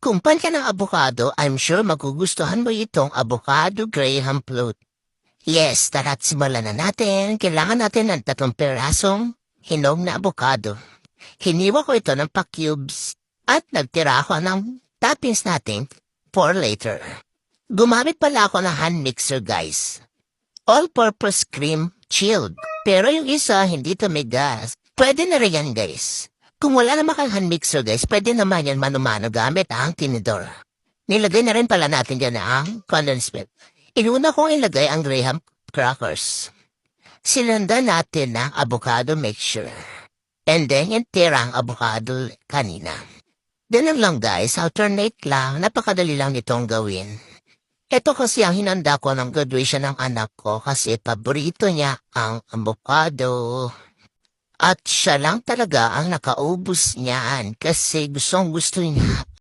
Kung pan ka ng abukado, I'm sure magugustuhan mo itong avocado graham float. Yes, tara't simulan na natin. Kailangan natin ng tatlong perasong hinog na abukado. Hiniwa ko ito ng pa-cubes at nagtira ako ng toppings natin for later. Gumamit pala ako ng hand mixer, guys. All-purpose cream chilled. Pero yung isa, hindi tumigas. Pwede na rin yan, guys. Kung wala naman kang hand mixer, guys, pwede naman yan manumano gamit ang tinidor. Nilagay na rin pala natin dyan ang condensed milk. Inuna kong ilagay ang graham crackers. Sinanda natin ng avocado mixture. And then, yung tirang avocado kanina. Ganun lang guys, alternate lang, napakadali lang itong gawin. Ito kasi ang hinanda ko ng graduation ng anak ko kasi paborito niya ang avocado. At siya lang talaga ang nakaubos niyan kasi gustong gusto niya